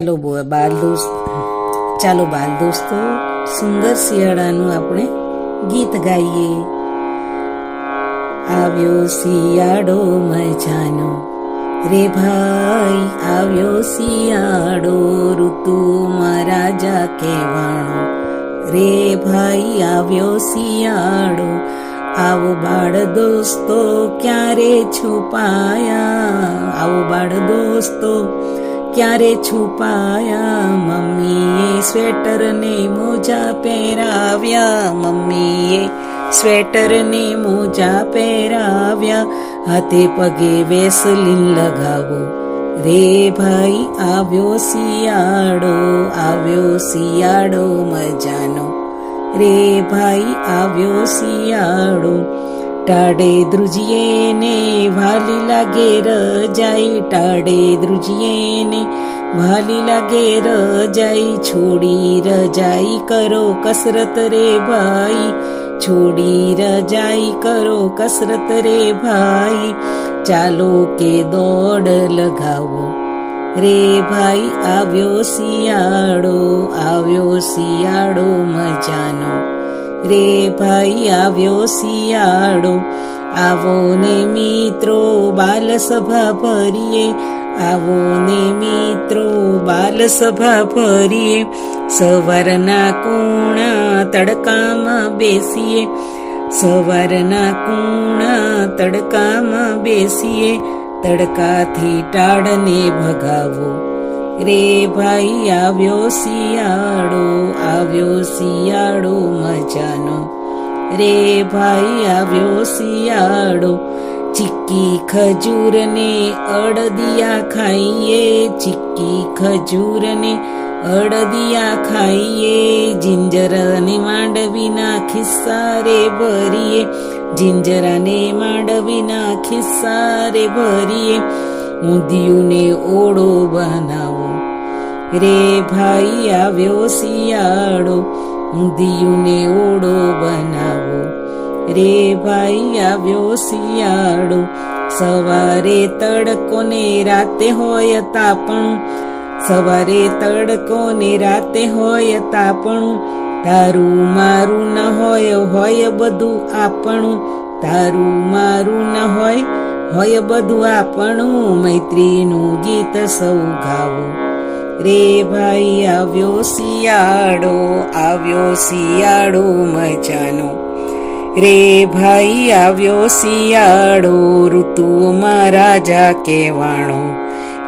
ચાલો બાળ દોસ્ત, ચાલો બાલ દોસ્તો, સુંદર શિયાળાનું આપણે ગીત ગાઈએ. આવ્યો શિયાળો મજાનો, રે ભાઈ, આવ્યો શિયાળો, ઋતુ રાજા કહેવાણો રે ભાઈ, આવ્યો શિયાળો, આવો બાળ દોસ્તો, ક્યારે છુપાયા? આવો બાળ દોસ્તો ક્યારે છુપાયા? મમ્મીએ સ્વેટર ને મોજા પહેરાવ્યા. મમ્મીએ સ્વેટર ને મોજા પહેરાવ્યા. હાથે પગે વેસલીન લગાવો. રે ભાઈ, આવ્યો શિયાળો આવ્યો શિયાળો મજાનો. રે ભાઈ, આવ્યો શિયાળો. ટાળે ધ્રુજીએ ને વાલી લાગે રજાઈ, ટાળે ધ્રુજીએ ને વાલી લાગે રજાઈ. છોડી રજાઈ કરો કસરત રે ભાઈ, છોડી રજાઈ કરો કસરત રે ભાઈ. ચાલો કે દોડ લગાવો રે ભાઈ, આવ્યો શિયાળો આવ્યો શિયાળો મજાનો. રે ભાઈ, આવ્યો શિયાળો. આવો ને મિત્રો બાલ સભા ભરીએ. આવો ને મિત્રો બાલ સભા ભરીએ. સવારના કૂણા તડકામાં બેસીએ. સવારના કૂણા તડકામાં બેસીએ. તડકાથી ટાળને ભગાવો. રે ભાઈ આવ્યો શિયાળો આવ્યો શિયાળો મજાનો રે ભાઈ આવ્યો શિયાળો ચીક્કી ખજૂરને અડદિયા ખાઈએ ચીક્કી ખજૂરને અડદિયા ખાઈએ જિંજર અને માંડવીના ખિસ્સા રે ભરીએ જિંજરાને માંડવીના ખિસ્સા રે ભરીએ ઊંધિયુંને ઓળો બનાવો રે ભાઈ આવ્યો શિયાળો ઊંધિયુંને ઓડો બનાવો રે ભાઈ આવ્યો શિયાળો સવારે તડકો ને રાતે હોય તાપણું સવારે તડકો ને રાતે હોય તાપણું તારું મારું ન હોય હોય બધું આપણું તારું મારું ન હોય હોય બધું આપણું મૈત્રીનું ગીત સૌ ગાવો રે ભાઈ આવ્યો શિયાળો આવ્યો શિયાળો મજાનો રે ભાઈ આવ્યો શિયાળો ઋતુમાં રાજા કહેવાણો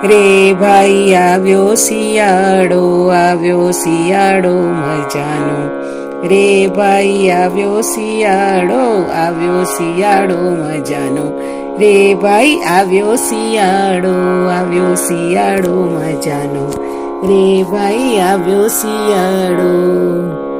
રે ભાઈ આવ્યો શિયાળો આવ્યો શિયાળો મજાનો રે ભાઈ આવ્યો શિયાળો આવ્યો શિયાળો મજાનો રે ભાઈ આવ્યો શિયાળો આવ્યો શિયાળો મજાનો રે ભાઈ આવ્યો શિયાળો